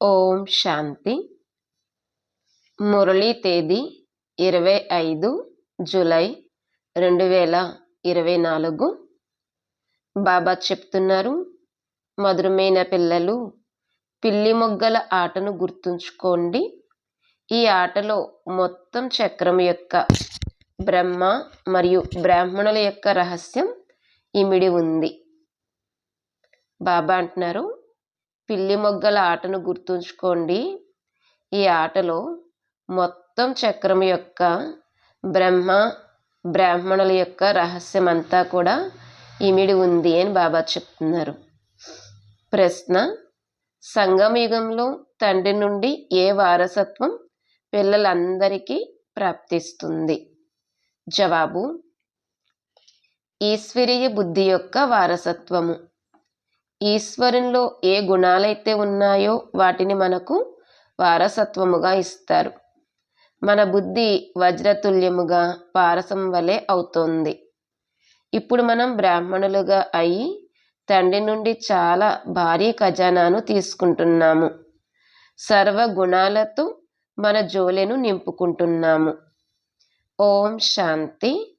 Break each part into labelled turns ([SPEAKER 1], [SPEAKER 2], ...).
[SPEAKER 1] ఓం శాంతి. మురళీ తేదీ ఇరవై ఐదు జూలై రెండు వేల ఇరవై నాలుగు. బాబా చెప్తున్నారు మధురమైన పిల్లలు పిల్లి మొగ్గల ఆటను గుర్తుంచుకోండి. ఈ ఆటలో మొత్తం చక్రం యొక్క బ్రహ్మ మరియు బ్రాహ్మణుల యొక్క రహస్యం ఇమిడి ఉంది. బాబా అంటున్నారు పిల్లి మొగ్గల ఆటను గుర్తుంచుకోండి. ఈ ఆటలో మొత్తం చక్రం యొక్క బ్రహ్మ బ్రాహ్మణుల యొక్క రహస్యం అంతా కూడా ఇమిడి ఉంది అని బాబా చెప్తున్నారు. ప్రశ్న సంగమయుగంలో తండ్రి నుండి ఏ వారసత్వం పిల్లలందరికీ ప్రాప్తిస్తుంది? జవాబు ఈశ్వరీయ బుద్ధి యొక్క వారసత్వము. ఈశ్వరునిలో ఏ గుణాలైతే ఉన్నాయో వాటిని మనకు వారసత్వముగా ఇస్తారు. మన బుద్ధి వజ్రతుల్యముగా పారసం వలె అవుతోంది. ఇప్పుడు మనం బ్రాహ్మణులుగా అయి తండ్రి నుండి చాలా భారీ ఖజానాను తీసుకుంటున్నాము. సర్వ గుణాలతో మన జోలెను నింపుకుంటున్నాము. ఓం శాంతి.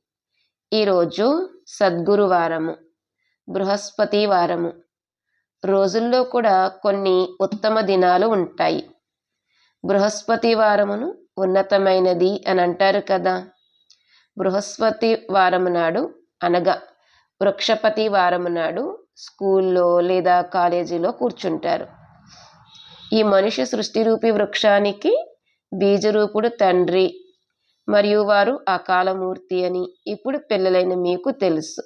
[SPEAKER 1] ఈరోజు సద్గురువారము. బృహస్పతి వారము రోజుల్లో కూడా కొన్ని ఉత్తమ దినాలు ఉంటాయి. బృహస్పతి వారమును ఉన్నతమైనది అని అంటారు కదా. బృహస్పతి వారము నాడు అనగా వృక్షపతి వారము నాడు స్కూల్లో లేదా కాలేజీలో కూర్చుంటారు. ఈ మనిషి సృష్టి రూపి వృక్షానికి బీజరూపుడు తండ్రి మరియు వారు అకాలమూర్తి అని ఇప్పుడు పిల్లలైన మీకు తెలుసు.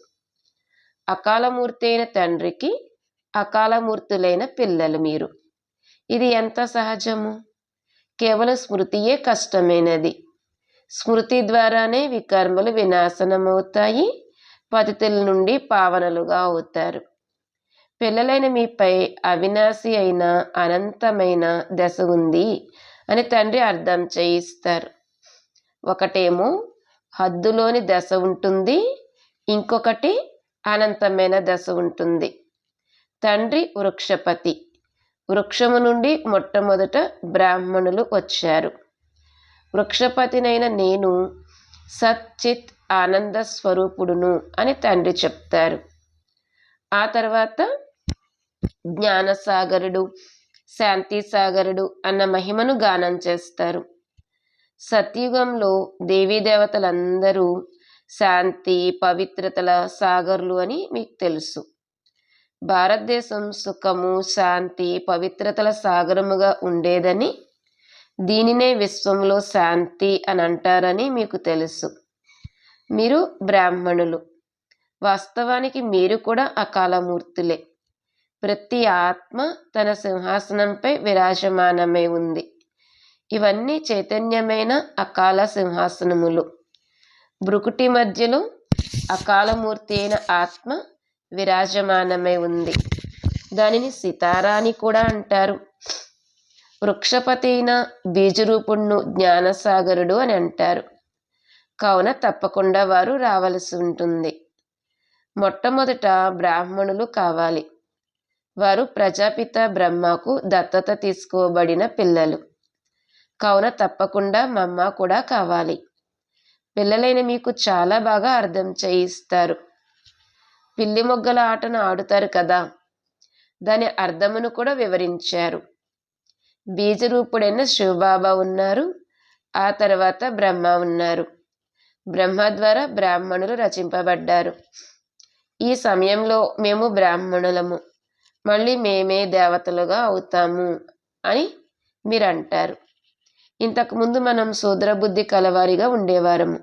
[SPEAKER 1] అకాలమూర్తి అయిన తండ్రికి అకాలమూర్తులైన పిల్లలు మీరు. ఇది ఎంత సహజము? కేవలం స్మృతియే కష్టమైనది. స్మృతి ద్వారానే వికర్మలు వినాశనమవుతాయి పతితుల నుండి పావనలుగా అవుతారు. పిల్లలైన మీపై అవినాశి అయిన అనంతమైన దశ ఉంది అని తండ్రి అర్థం చేయిస్తారు. ఒకటేమో హద్దులోని దశ ఉంటుంది ఇంకొకటి అనంతమైన దశ ఉంటుంది. తండ్రి వృక్షపతి. వృక్షము నుండి మొట్టమొదట బ్రాహ్మణులు వచ్చారు. వృక్షపతినైన నేను సచ్చిత్ ఆనంద స్వరూపుడును అని తండ్రి చెప్తారు. ఆ తర్వాత జ్ఞానసాగరుడు శాంతి సాగరుడు అన్న మహిమను గానం చేస్తారు. సత్యుగంలో దేవతలందరూ శాంతి పవిత్రతల సాగర్లు అని మీకు తెలుసు. భారతదేశం సుఖము శాంతి పవిత్రతల సాగరముగా ఉండేదని దీనినే విశ్వంలో శాంతి అని అంటారని మీకు తెలుసు. మీరు బ్రాహ్మణులు. వాస్తవానికి మీరు కూడా అకాలమూర్తులే. ప్రతి ఆత్మ తన సింహాసనంపై విరాజమానమై ఉంది. ఇవన్నీ చైతన్యమైన అకాల సింహాసనములు. బ్రుకుటి మధ్యలో అకాలమూర్తి అయిన ఆత్మ విరాజమానమై ఉంది. దానిని సితారాని కూడా అంటారు. వృక్షపతైన బీజరూపుణ్ణు జ్ఞానసాగరుడు అని అంటారు. కావున తప్పకుండా వారు రావలసి ఉంటుంది. మొట్టమొదట బ్రాహ్మణులు కావాలి. వారు ప్రజాపిత బ్రహ్మకు దత్తత తీసుకోబడిన పిల్లలు. కావున తప్పకుండా మమ్మ కూడా కావాలి. పిల్లలైన మీకు చాలా బాగా అర్థం చేయిస్తారు. పిల్లి మొగ్గల ఆటను ఆడుతారు కదా? దాని అర్థమును కూడా వివరించారు. బీజరూపుడైన శివబాబా ఉన్నారు ఆ తర్వాత బ్రహ్మ ఉన్నారు. బ్రహ్మ ద్వారా బ్రాహ్మణులు రచింపబడ్డారు. ఈ సమయంలో మేము బ్రాహ్మణులము. మళ్ళీ మేమే దేవతలుగా అవుతాము అని మీరు అంటారు ఇంతకుముందు మనం సూద్ర బుద్ధి కలవారిగా ఉండేవారము.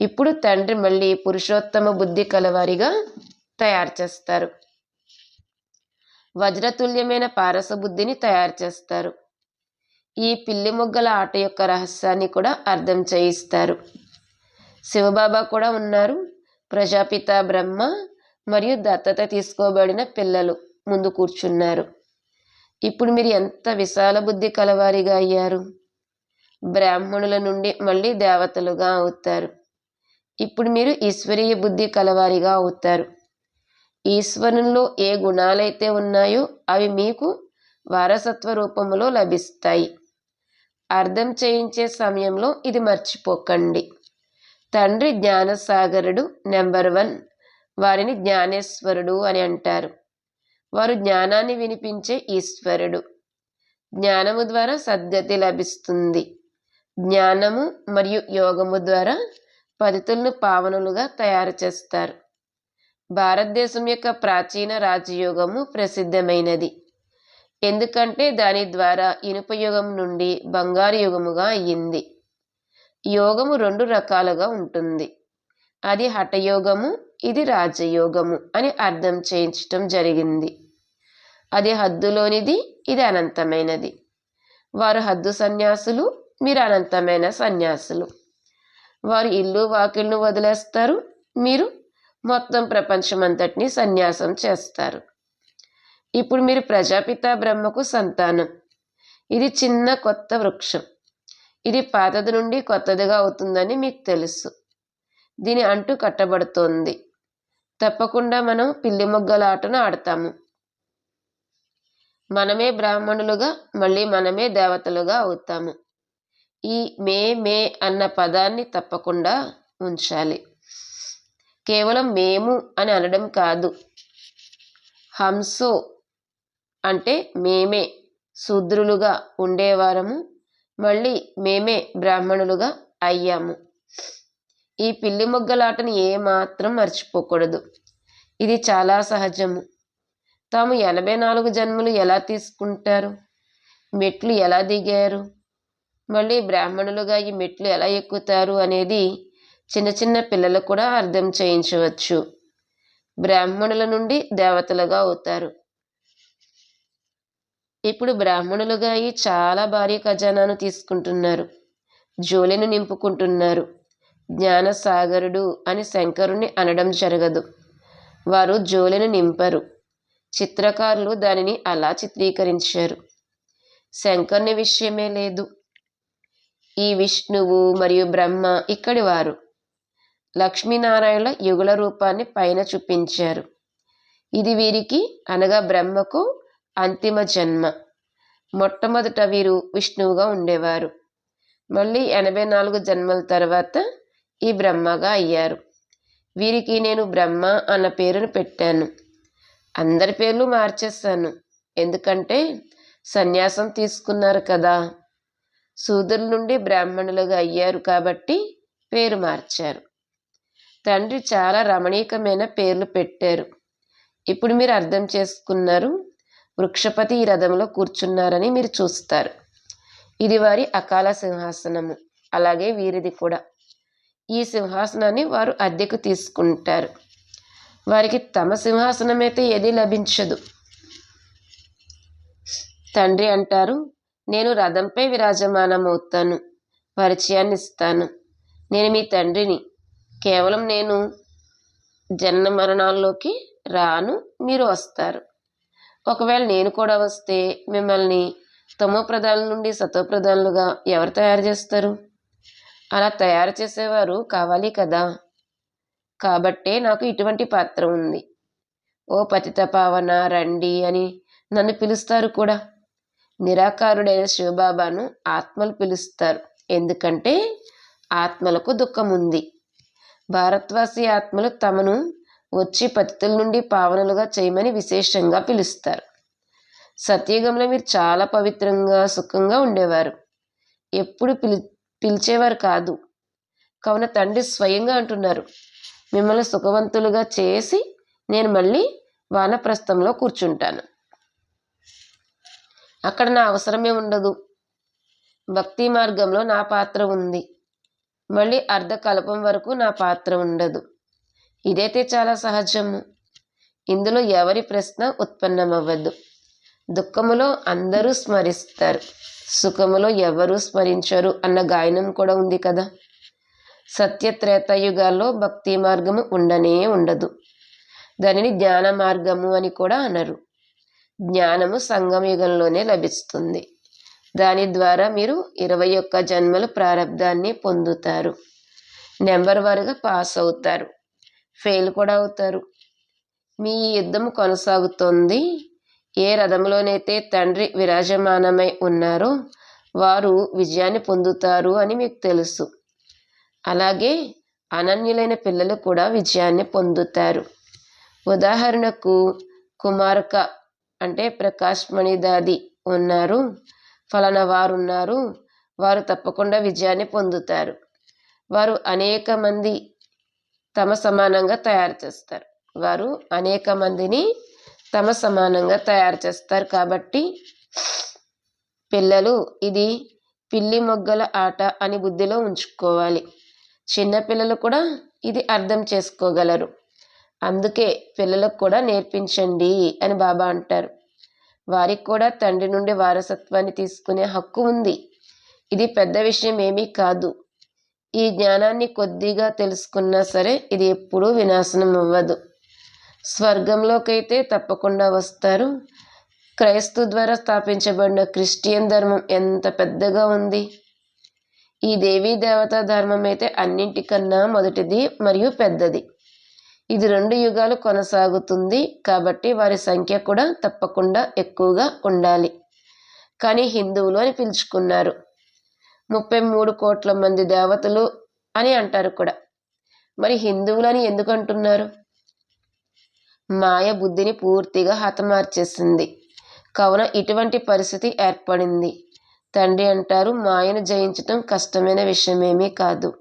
[SPEAKER 1] ఇప్పుడు తండ్రి మళ్ళీ పురుషోత్తమ బుద్ధి కలవారిగా తయారు చేస్తారు. వజ్రతుల్యమైన పారసబుద్ధిని తయారు చేస్తారు. ఈ పిల్లి మొగ్గల ఆట యొక్క రహస్యాన్ని కూడా అర్థం చేయిస్తారు. శివబాబా కూడా ఉన్నారు. ప్రజాపిత బ్రహ్మ మరియు దత్తత తీసుకోబడిన పిల్లలు ముందు కూర్చున్నారు. ఇప్పుడు మీరు ఎంత విశాల బుద్ధి కలవారిగా అయ్యారు. బ్రాహ్మణుల నుండి మళ్ళీ దేవతలుగా అవుతారు. ఇప్పుడు మీరు ఈశ్వరీయ బుద్ధి కలవారిగా అవుతారు. ఈశ్వరునిలో ఏ గుణాలైతే ఉన్నాయో అవి మీకు వారసత్వ రూపంలో లభిస్తాయి. అర్థం చేయించే సమయంలో ఇది మర్చిపోకండి. తండ్రి జ్ఞానసాగరుడు నెంబర్ వన్. వారిని జ్ఞానేశ్వరుడు అని అంటారు. వారు జ్ఞానాన్ని వినిపించే ఈశ్వరుడు. జ్ఞానము ద్వారా సద్గతి లభిస్తుంది. జ్ఞానము మరియు యోగము ద్వారా పతితులను పావనులుగా తయారు చేస్తారు. భారతదేశం యొక్క ప్రాచీన రాజయోగము ప్రసిద్ధమైనది. ఎందుకంటే దాని ద్వారా ఇనుప యుగం నుండి బంగారు యుగముగా అయ్యింది. యోగము రెండు రకాలుగా ఉంటుంది. అది హఠయోగము ఇది రాజయోగము అని అర్థం చేయించటం జరిగింది. అది హద్దులోనిది ఇది అనంతమైనది. వారు హద్దు సన్యాసులు మీరు అనంతమైన సన్యాసులు. వారు ఇల్లు వాకిల్ను వదిలేస్తారు మీరు మొత్తం ప్రపంచమంతటిని సన్యాసం చేస్తారు. ఇప్పుడు మీరు ప్రజాపిత బ్రహ్మకు సంతానం. ఇది చిన్న కొత్త వృక్షం. ఇది పాతది నుండి కొత్తదిగా అవుతుందని మీకు తెలుసు. దీని అంటు కట్టబడుతోంది. తప్పకుండా మనం పిల్లి మొగ్గల ఆటను ఆడతాము. మనమే బ్రాహ్మణులుగా మళ్ళీ మనమే దేవతలుగా అవుతాము. ఈ మే మే అన్న పదాన్ని తప్పకుండా ఉంచాలి. కేవలం మేము అని అనడం కాదు. హంసో అంటే మేమే శూద్రులుగా ఉండేవారము. మళ్ళీ మేమే బ్రాహ్మణులుగా అయ్యాము. ఈ పిల్లి మొగ్గలాటను ఏమాత్రం మర్చిపోకూడదు. ఇది చాలా సహజము. తాము ఎనభై నాలుగు జన్మలు ఎలా తీసుకుంటారు? మెట్లు ఎలా దిగారు? మళ్ళీ బ్రాహ్మణులుగా ఈ మెట్లు ఎలా ఎక్కుతారు అనేది చిన్న చిన్న పిల్లలు కూడా అర్థం చేయించవచ్చు. బ్రాహ్మణుల నుండి దేవతలుగా అవుతారు. ఇప్పుడు బ్రాహ్మణులుగా అయి చాలా భారీ ఖజానాను తీసుకుంటున్నారు. జోలిని నింపుకుంటున్నారు. జ్ఞానసాగరుడు అని శంకరుణ్ణి అనడం జరగదు. వారు జోలిని నింపరు. చిత్రకారులు దానిని అలా చిత్రీకరించారు. శంకర్ని విషయమే లేదు. ఈ విష్ణువు మరియు బ్రహ్మ ఇక్కడి వారు. లక్ష్మీనారాయణ యుగుల రూపాన్ని పైన చూపించారు. ఇది వీరికి అనగా బ్రహ్మకు అంతిమ జన్మ. మొట్టమొదట వీరు విష్ణువుగా ఉండేవారు. మళ్ళీ ఎనభై నాలుగు జన్మల తర్వాత ఈ బ్రహ్మగా అయ్యారు. వీరికి నేను బ్రహ్మ అన్న పేరును పెట్టాను. అందరి పేర్లు మార్చేస్తాను ఎందుకంటే సన్యాసం తీసుకున్నారు కదా. సూదుల నుండి బ్రాహ్మణులుగా అయ్యారు కాబట్టి పేరు మార్చారు. తండ్రి చాలా రమణీయకమైన పేర్లు పెట్టారు. ఇప్పుడు మీరు అర్థం చేసుకున్నారు వృక్షపతి ఈ రథంలో కూర్చున్నారని మీరు చూస్తారు. ఇది వారి అకాల సింహాసనము. అలాగే వీరిది కూడా. ఈ సింహాసనాన్ని వారు అద్దెకు తీసుకుంటారు. వారికి తమ సింహాసనం అయితే ఏది లభించదు. తండ్రి అంటారు నేను రథంపై విరాజమానమవుతాను పరిచయాన్ని ఇస్తాను నేను మీ తండ్రిని కేవలం నేను జన్మ మరణాల్లోకి రాను మీరు వస్తారు. ఒకవేళ నేను కూడా వస్తే మిమ్మల్ని తమో నుండి సతో ఎవరు తయారు చేస్తారు? అలా తయారు చేసేవారు కావాలి కదా? కాబట్టే నాకు ఇటువంటి పాత్ర ఉంది. ఓ పతిత పావన రండి అని నన్ను పిలుస్తారు కూడా. నిరాకారుడైన శివబాబాను ఆత్మలు పిలుస్తారు. ఎందుకంటే ఆత్మలకు దుఃఖం ఉంది భారత్వాసి ఆత్మలు తమను వచ్చి పతితుల నుండి పావనులుగా చేయమని విశేషంగా పిలుస్తారు. సత్యయుగంలో మీరు చాలా పవిత్రంగా సుఖంగా ఉండేవారు. ఎప్పుడు పిలి పిలిచేవారు కాదు. కావున తండ్రి స్వయంగా అంటున్నారు మిమ్మల్ని సుఖవంతులుగా చేసి నేను మళ్ళీ వానప్రస్థంలో కూర్చుంటాను. అక్కడ నా అవసరమే ఉండదు. భక్తి మార్గంలో నా పాత్ర ఉంది. మళ్ళీ అర్ధకల్పం వరకు నా పాత్ర ఉండదు. ఇదైతే చాలా సహజము. ఇందులో ఎవరి ప్రశ్న ఉత్పన్నమవ్వదు. దుఃఖములో అందరూ స్మరిస్తారు. సుఖములో ఎవరూ స్మరించరు అన్న గాయనం కూడా ఉంది కదా. సత్యత్రేతయుగాల్లో భక్తి మార్గము ఉండనే ఉండదు. దానిని జ్ఞాన మార్గము అని కూడా అనరు. జ్ఞానము సంగమయుగంలోనే లభిస్తుంది. దాని ద్వారా మీరు ఇరవై ఒక్క జన్మలు ప్రారంధాన్ని పొందుతారు. నెంబర్ వారుగా పాస్ అవుతారు. ఫెయిల్ కూడా అవుతారు. మీ యుద్ధం కొనసాగుతోంది. ఏ రథంలోనైతే తండ్రి విరాజమానమై ఉన్నారో వారు విజయాన్ని పొందుతారు అని మీకు తెలుసు. అలాగే అనన్యులైన పిల్లలు కూడా విజయాన్ని పొందుతారు. ఉదాహరణకు కుమారక అంటే ప్రకాష్ మణిదాది ఉన్నారు. ఫలానా వారు ఉన్నారు వారు తప్పకుండా విజయాన్ని పొందుతారు. వారు అనేక మంది తమ సమానంగా తయారు చేస్తారు. వారు అనేక మందిని తమ సమానంగా తయారు చేస్తారు. కాబట్టి పిల్లలు ఇది పిల్లి మొగ్గల ఆట అని బుద్ధిలో ఉంచుకోవాలి. చిన్నపిల్లలు కూడా ఇది అర్థం చేసుకోగలరు. అందుకే పిల్లలకు కూడా నేర్పించండి అని బాబా అంటారు. వారికి కూడా తండ్రి నుండి వారసత్వాన్ని తీసుకునే హక్కు ఉంది. ఇది పెద్ద విషయం ఏమీ కాదు. ఈ జ్ఞానాన్ని కొద్దిగా తెలుసుకున్నా సరే ఇది ఎప్పుడూ వినాశనం అవ్వదు. స్వర్గంలోకైతే తప్పకుండా వస్తారు. క్రైస్తు ద్వారా స్థాపించబడిన క్రిస్టియన్ ధర్మం ఎంత పెద్దగా ఉంది? ఈ దేవీ దేవతా ధర్మం అయితే అన్నింటికన్నా మొదటిది మరియు పెద్దది. ఇది రెండు యుగాలు కొనసాగుతుంది కాబట్టి వారి సంఖ్య కూడా తప్పకుండా ఎక్కువగా ఉండాలి. కానీ హిందువులు అని పిలుచుకున్నారు. ముప్పై మూడు కోట్ల మంది దేవతలు అని అంటారు కూడా. మరి హిందువులని ఎందుకు అంటున్నారు? మాయ బుద్ధిని పూర్తిగా హతమార్చేసింది. కావున ఇటువంటి పరిస్థితి ఏర్పడింది. తండ్రి అంటారు మాయను జయించటం కష్టమైన విషయమేమీ కాదు.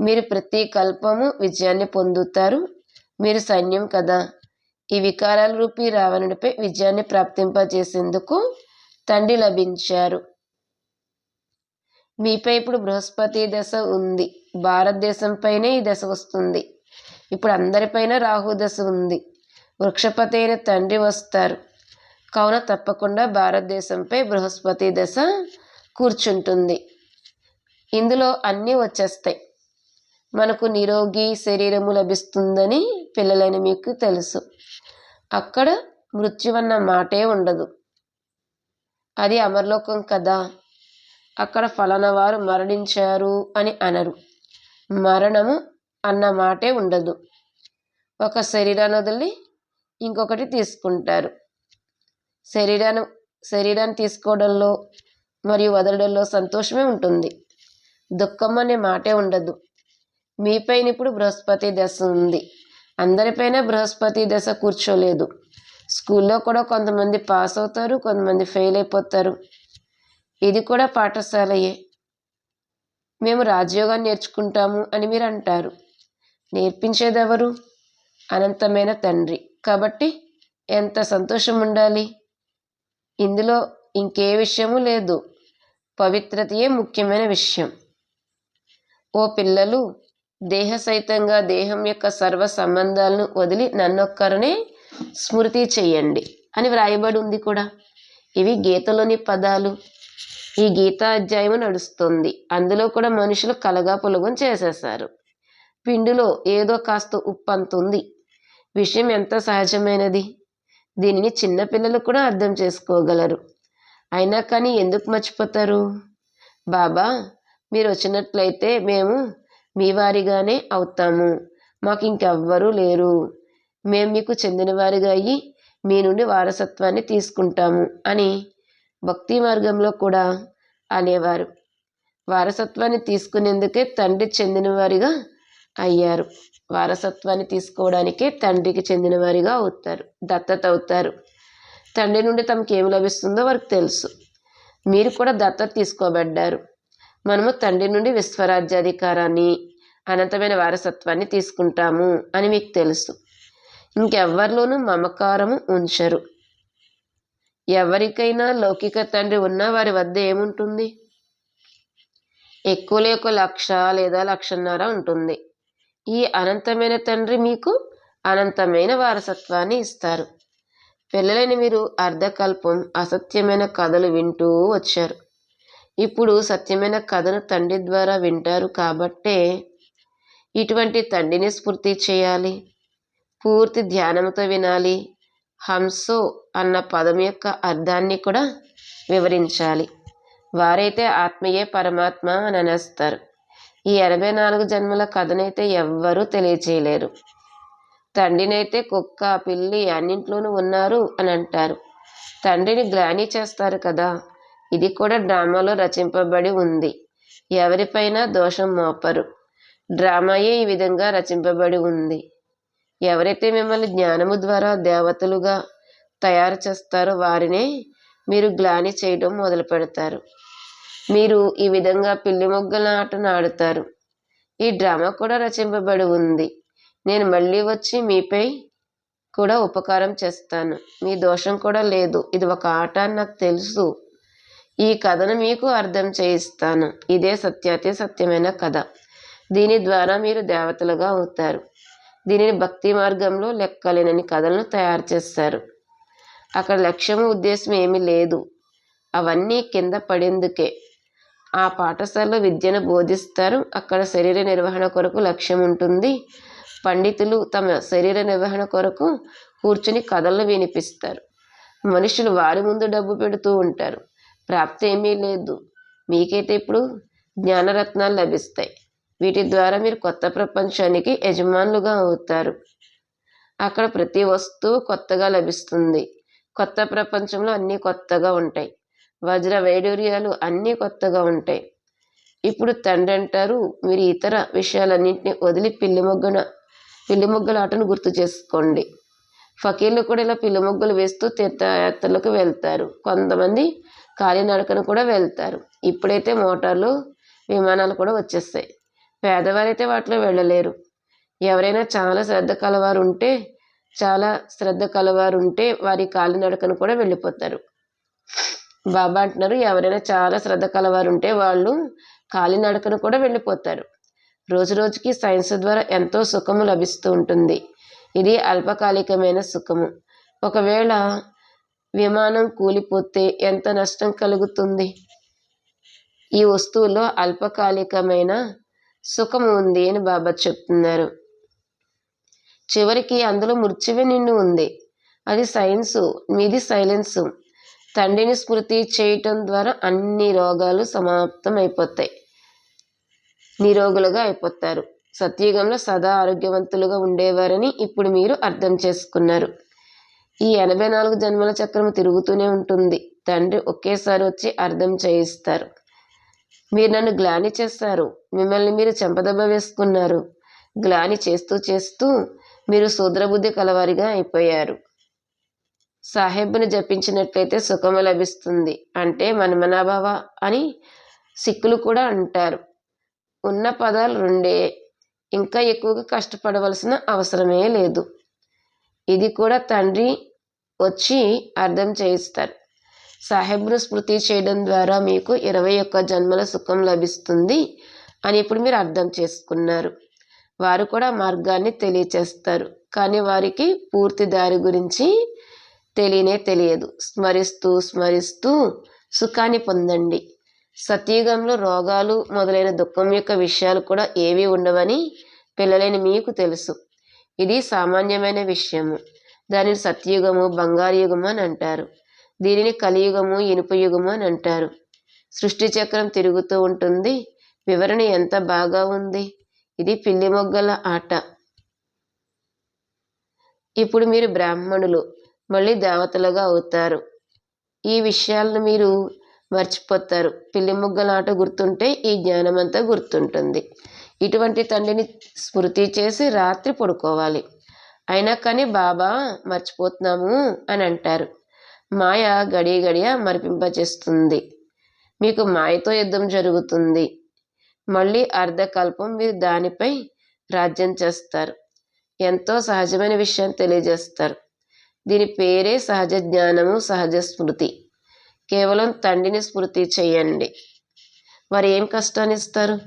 [SPEAKER 1] మీరు ప్రతి కల్పము విజయాన్ని పొందుతారు. మీరు సైన్యం కదా. ఈ వికారాల రూపీ రావణుడిపై విజయాన్ని ప్రాప్తింపజేసేందుకు తండ్రి లభించారు. మీపై ఇప్పుడు బృహస్పతి దశ ఉంది. భారతదేశంపైనే ఈ దశ వస్తుంది. ఇప్పుడు అందరిపైన రాహు దశ ఉంది. వృక్షపతి అయిన తండ్రి వస్తారు. కావున తప్పకుండా భారతదేశంపై బృహస్పతి దశ కూర్చుంటుంది. ఇందులో అన్నీ వచ్చేస్తాయి. మనకు నిరోగి శరీరము లభిస్తుందని పిల్లలైన మీకు తెలుసు. అక్కడ మృత్యువన్న మాటే ఉండదు. అది అమర్లోకం కదా. అక్కడ ఫలానా వారు మరణించారు అని అనరు. మరణము అన్న మాటే ఉండదు. ఒక శరీరాన్ని వదిలి ఇంకొకటి తీసుకుంటారు. శరీరాన్ని శరీరాన్ని తీసుకోవడంలో మరియు వదలడంలో సంతోషమే ఉంటుంది. దుఃఖం అనే మాటే ఉండదు. మీపైన ఇప్పుడు బృహస్పతి దశ ఉంది. అందరిపైన బృహస్పతి దశ కూర్చోలేదు. స్కూల్లో కూడా కొంతమంది పాస్ అవుతారు కొంతమంది ఫెయిల్ అయిపోతారు. ఇది కూడా పాఠశాలయే. మేము రాజయోగాన్ని నేర్చుకుంటాము అని మీరు అంటారు. నేర్పించేదెవరు? అనంతమైన తండ్రి. కాబట్టి ఎంత సంతోషం ఉండాలి? ఇందులో ఇంకే విషయము లేదు. పవిత్రతయే ముఖ్యమైన విషయం. ఓ పిల్లలు దేహ సహితంగా దేహం యొక్క సర్వ సంబంధాలను వదిలి నన్నొక్కరనే స్మృతి చెయ్యండి అని వ్రాయబడి ఉంది కూడా. ఇవి గీతలోని పదాలు. ఈ గీతా అధ్యాయము నడుస్తుంది. అందులో కూడా మనుషులు కలగా పొలగం చేసేశారు. పిండిలో ఏదో కాస్త ఉప్పు ఉంది విషయం ఎంత సహజమైనది? దీనిని చిన్నపిల్లలు కూడా అర్థం చేసుకోగలరు. అయినా కానీ ఎందుకు మర్చిపోతారు? బాబా మీరు వచ్చినట్లయితే మేము మీ వారిగానే అవుతాము. మాకు ఇంకెవ్వరూ లేరు. మేము మీకు చెందినవారిగా అయ్యి మీ నుండి వారసత్వాన్ని తీసుకుంటాము అని భక్తి మార్గంలో కూడా అనేవారు. వారసత్వాన్ని తీసుకునేందుకే తండ్రి చెందినవారిగా అయ్యారు. వారసత్వాన్ని తీసుకోవడానికే తండ్రికి చెందినవారిగా అవుతారు దత్తత అవుతారు. తండ్రి నుండి తమకు ఏమి లభిస్తుందో వారికి తెలుసు. మీరు కూడా దత్తత తీసుకోబడ్డారు. మనము తండ్రి నుండి విశ్వరాజ్యాధికారాన్ని అనంతమైన వారసత్వాన్ని తీసుకుంటాము అని మీకు తెలుసు. ఇంకెవ్వరిలోనూ మమకారము ఉంచరు. ఎవరికైనా లౌకిక తండ్రి ఉన్నా వారి వద్ద ఏముంటుంది? ఎక్కువ లేక లక్ష లేదా లక్షన్నర ఉంటుంది. ఈ అనంతమైన తండ్రి మీకు అనంతమైన వారసత్వాన్ని ఇస్తారు. పిల్లలని మీరు అర్ధకల్పం అసత్యమైన కథలు వింటూ వచ్చారు. ఇప్పుడు సత్యమైన కథను తండ్రి ద్వారా వింటారు కాబట్టే ఇటువంటి తండ్రిని స్ఫూర్తి చేయాలి పూర్తి ధ్యానంతో వినాలి హంసో అన్న పదం యొక్క అర్థాన్ని కూడా వివరించాలి. వారైతే ఆత్మయే పరమాత్మ అని అనేస్తారు. ఈ ఎనభై నాలుగు జన్మల కథనైతే ఎవ్వరూ తెలియచేయలేరు. తండ్రినైతే కుక్క పిల్లి అన్నింట్లోనూ ఉన్నారు అని అంటారు. తండ్రిని గ్లాని చేస్తారు కదా ఇది కూడా డ్రామాలో రచింపబడి ఉంది. ఎవరిపైన దోషం మోపరు. డ్రామాయే ఈ విధంగా రచింపబడి ఉంది. ఎవరైతే మిమ్మల్ని జ్ఞానము ద్వారా దేవతలుగా తయారు చేస్తారో వారినే మీరు గ్లాని చేయడం మొదలు పెడతారు. మీరు ఈ విధంగా పిల్లి మొగ్గల ఆటను ఆడుతారు ఈ డ్రామా కూడా రచింపబడి ఉంది. నేను మళ్ళీ వచ్చి మీపై కూడా ఉపకారం చేస్తాను. మీ దోషం కూడా లేదు. ఇది ఒక ఆట అని నాకు తెలుసు. ఈ కథను మీకు అర్థం చేయిస్తాను. ఇదే సత్యాతి సత్యమైన కథ. దీని ద్వారా మీరు దేవతలుగా అవుతారు. దీనిని భక్తి మార్గంలో లెక్కలేనని కథలను తయారు చేస్తారు. అక్కడ లక్ష్యం ఉద్దేశం ఏమీ లేదు. అవన్నీ కింద పడేందుకే. ఆ పాఠశాలలో విద్యను బోధిస్తారు. అక్కడ శరీర నిర్వహణ కొరకు లక్ష్యం ఉంటుంది. పండితులు తమ శరీర నిర్వహణ కొరకు కూర్చుని కథలను వినిపిస్తారు. మనుషులు వారి ముందు డబ్బు పెడుతూ ఉంటారు. ప్రాప్తి ఏమీ లేదు. మీకైతే ఇప్పుడు జ్ఞానరత్నాలు లభిస్తాయి. వీటి ద్వారా మీరు కొత్త ప్రపంచానికి యజమానులుగా అవుతారు. అక్కడ ప్రతి వస్తువు కొత్తగా లభిస్తుంది. కొత్త ప్రపంచంలో అన్నీ కొత్తగా ఉంటాయి. వజ్ర వైడూర్యాలు అన్నీ కొత్తగా ఉంటాయి. ఇప్పుడు తండ్రి అంటారు మీరు ఇతర విషయాలన్నింటినీ వదిలి పిల్లి మొగ్గున పిల్లి మొగ్గల ఆటను గుర్తు చేసుకోండి. ఫకీర్లు కూడా ఇలా పిల్లి ముగ్గులు వేస్తూ తీర్థయాత్రలకు వెళ్తారు. కొంతమంది కాలినడకను కూడా వెళ్తారు. ఇప్పుడైతే మోటార్లు విమానాలు కూడా వచ్చేస్తాయి. పేదవారైతే వాటిలో వెళ్ళలేరు. ఎవరైనా చాలా శ్రద్ధ కలవారు ఉంటే చాలా శ్రద్ధ కలవారు ఉంటే వారి కాలినడకను కూడా వెళ్ళిపోతారు. బాబా అంటున్నారు ఎవరైనా చాలా శ్రద్ధ కలవారు ఉంటే వాళ్ళు కాలినడకను కూడా వెళ్ళిపోతారు. రోజు రోజుకి సైన్స్ ద్వారా ఎంతో సుఖము లభిస్తూ ఉంటుంది. ఇది అల్పకాలికమైన సుఖము. ఒకవేళ విమానం కూలిపోతే ఎంత నష్టం కలుగుతుంది? ఈ వస్తువులో అల్పకాలికమైన సుఖం ఉంది అని బాబా చెప్తున్నారు. చివరికి అందులో మృత్యువే నిండి ఉంది. అది సైన్సు మీది సైలెన్సు. తండ్రిని స్మృతి చేయటం ద్వారా అన్ని రోగాలు సమాప్తం అయిపోతాయి నిరోగులుగా అయిపోతారు. సత్యుగంలో సదా ఆరోగ్యవంతులుగా ఉండేవారని ఇప్పుడు మీరు అర్థం చేసుకున్నారు. ఈ ఎనభై నాలుగు జన్మల చక్రం తిరుగుతూనే ఉంటుంది. తండ్రి ఒకేసారి వచ్చి అర్థం చేయిస్తారు. మీరు నన్ను గ్లాని చేస్తారు మిమ్మల్ని మీరు చెంపదెబ్బ వేసుకున్నారు. గ్లాని చేస్తూ చేస్తూ మీరు శూద్రబుద్ధి కలవారిగా అయిపోయారు. సాహెబ్ను జపించినట్లయితే సుఖము లభిస్తుంది. అంటే మనమనాభావ అని సిక్కులు కూడా అంటారు. ఉన్న పదాలు రెండే. ఇంకా ఎక్కువగా కష్టపడవలసిన అవసరమే లేదు. ఇది కూడా తండ్రి వచ్చి అర్థం చేయిస్తారు. సాహెబ్ను స్మృతి చేయడం ద్వారా మీకు ఇరవై ఒక్క జన్మల సుఖం లభిస్తుంది అని ఇప్పుడు మీరు అర్థం చేసుకున్నారు. వారు కూడా మార్గాన్ని తెలియచేస్తారు. కానీ వారికి పూర్తి దారి గురించి తెలియనే తెలియదు. స్మరిస్తూ స్మరిస్తూ సుఖాన్ని పొందండి. సతీగంలో రోగాలు మొదలైన దుఃఖం యొక్క విషయాలు కూడా ఏవి ఉండవని పిల్లలైన మీకు తెలుసు. ఇది సామాన్యమైన విషయము. దానిని సత్యయుగము బంగారు యుగము అని అంటారు. దీనిని కలియుగము ఇనుప యుగము అని అంటారు. సృష్టి చక్రం తిరుగుతూ ఉంటుంది. వివరణ ఎంత బాగా ఉంది? ఇది పిల్లి మొగ్గల ఆట. ఇప్పుడు మీరు బ్రాహ్మణులు మళ్ళీ దేవతలుగా అవుతారు. ఈ విషయాలను మీరు మర్చిపోతారు. పిల్లి ముగ్గల ఆట గుర్తుంటే ఈ జ్ఞానమంతా గుర్తుంటుంది. ఇటువంటి తండ్రిని స్మృతి చేసి రాత్రి పడుకోవాలి. అయినా కానీ బాబా మర్చిపోతున్నాము అని అంటారు. మాయ గడియ గడియ మరిపింపచేస్తుంది మీకు మాయతో యుద్ధం జరుగుతుంది. మళ్ళీ అర్ధకల్పం మీరు దానిపై రాజ్యం చేస్తారు. ఎంతో సహజమైన విషయం తెలియజేస్తారు. దీని పేరే సహజ జ్ఞానము సహజ స్మృతి. కేవలం తండ్రిని స్మృతి చేయండి. వారు ఏం కష్టాన్ని ఇస్తారు?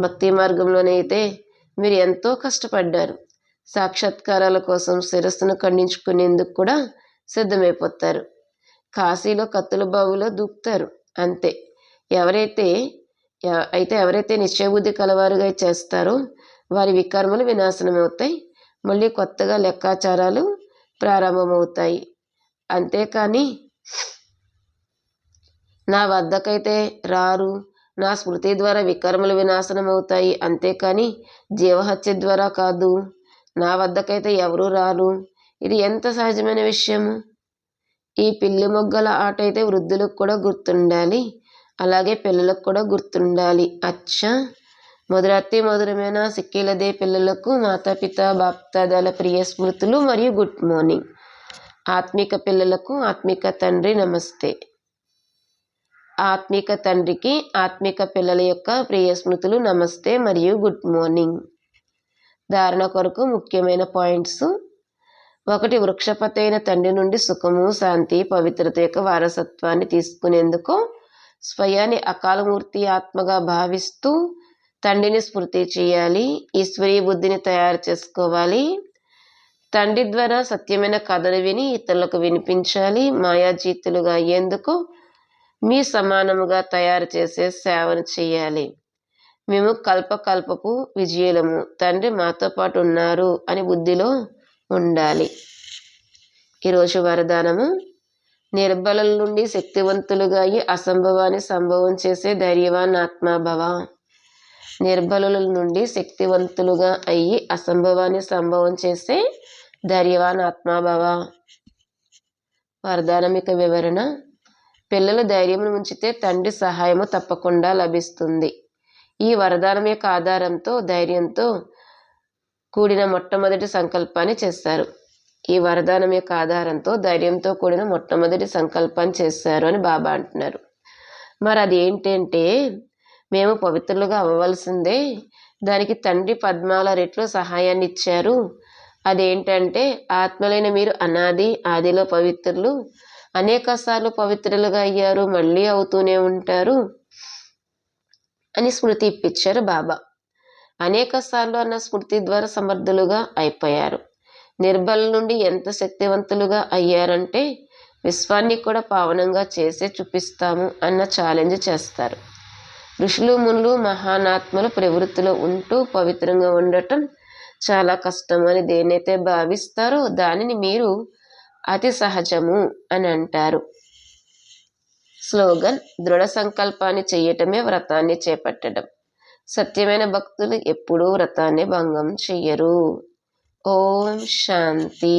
[SPEAKER 1] భక్తి మార్గంలోనైతే మీరు ఎంతో కష్టపడ్డారు. సాక్షాత్కారాల కోసం శిరస్సును ఖండించుకునేందుకు కూడా సిద్ధమైపోతారు. కాశీలో కత్తుల బావులో దూకుతారు. అంతే. ఎవరైతే అయితే ఎవరైతే నిశ్చయబుద్ధి కలవారుగా చేస్తారో వారి వికర్మలు వినాశనం అవుతాయి మళ్ళీ కొత్తగా లెక్కాచారాలు ప్రారంభమవుతాయి. అంతేకాని నా వద్దకైతే రారు. నా స్మృతి ద్వారా వికర్మలు వినాశనం అవుతాయి అంతేకాని జీవహత్య ద్వారా కాదు. నా వద్దకైతే ఎవరూ రారు. ఇది ఎంత సహజమైన విషయము? ఈ పిల్లి మొగ్గల ఆట అయితే వృద్ధులకు కూడా గుర్తుండాలి. అలాగే పిల్లలకు కూడా గుర్తుండాలి. అచ్చా! మధురాతి మధురమైన సిక్కిలదే పిల్లలకు మాతాపిత బాప్తాదాల ప్రియ స్మృతులు మరియు గుడ్ మార్నింగ్. ఆత్మిక పిల్లలకు ఆత్మిక తండ్రి నమస్తే. ఆత్మిక తండ్రికి ఆత్మిక పిల్లల యొక్క ప్రియ స్మృతులు నమస్తే మరియు గుడ్ మార్నింగ్. ధారణ కొరకు ముఖ్యమైన పాయింట్స్. ఒకటి వృక్షపతి అయిన తండ్రి నుండి సుఖము శాంతి పవిత్రత యొక్క వారసత్వాన్ని తీసుకునేందుకు స్వయాన్ని అకాలమూర్తి ఆత్మగా భావిస్తూ తండ్రిని స్మృతి చేయాలి ఈశ్వరీయ బుద్ధిని తయారు చేసుకోవాలి. తండ్రి ద్వారా సత్యమైన కథలు విని ఇతరులకు వినిపించాలి మాయాజీతులుగా అయ్యేందుకు మీ సమానముగా తయారు చేసే సేవను చేయాలి. మేము కల్పకల్పపు విజయులము. తండ్రి మాతో పాటు ఉన్నారు అని బుద్ధిలో ఉండాలి. ఈరోజు వరదానము. నిర్బలం నుండి శక్తివంతులుగా అయ్యి అసంభవాన్ని సంభవం చేసే ధైర్యవాన్ ఆత్మభవ. నిర్బలుల నుండి శక్తివంతులుగా అయ్యి అసంభవాన్ని సంభవం చేసే ధైర్యవాన్ ఆత్మాభవ. వరదానమిక వివరణ. పిల్లలు ధైర్యం ఉంచితే తండ్రి సహాయము తప్పకుండా లభిస్తుంది. ఈ వరదానం యొక్క ఆధారంతో ధైర్యంతో కూడిన మొట్టమొదటి సంకల్పాన్ని చేస్తారు. ఈ వరదానం యొక్క ఆధారంతో ధైర్యంతో కూడిన మొట్టమొదటి సంకల్పాన్ని చేస్తారు అని బాబా అంటున్నారు. మరి అది ఏంటంటే మేము పవిత్రులుగా అవ్వవలసిందే. దానికి తండ్రి పద్మాల రెట్లు సహాయాన్ని ఇచ్చారు. అదేంటంటే ఆత్మలైన మీరు అనాది ఆదిలో పవిత్రులు అనేక సార్లు పవిత్రులుగా అయ్యారు మళ్ళీ అవుతూనే ఉంటారు. అని స్మృతి ఇప్పించారు బాబా. అనేక సార్లు అన్న స్మృతి ద్వారా సమర్థులుగా అయిపోయారు. నిర్బల నుండి ఎంత శక్తివంతులుగా అయ్యారంటే విశ్వాన్ని కూడా పావనంగా చేసే చూపిస్తాము అన్న ఛాలెంజ్ చేస్తారు. ఋషులు మునులు మహానాత్మలు ప్రవృత్తిలో ఉంటూ పవిత్రంగా ఉండటం చాలా కష్టం అని దేనైతే భావిస్తారో దానిని మీరు అతి సహజము అని అంటారు. స్లోగన్ దృఢ సంకల్పాన్ని చేయటమే వ్రతాన్ని చేపట్టడం. సత్యమైన భక్తులు ఎప్పుడూ వ్రతాన్ని భంగం చెయ్యరు. ఓం శాంతి.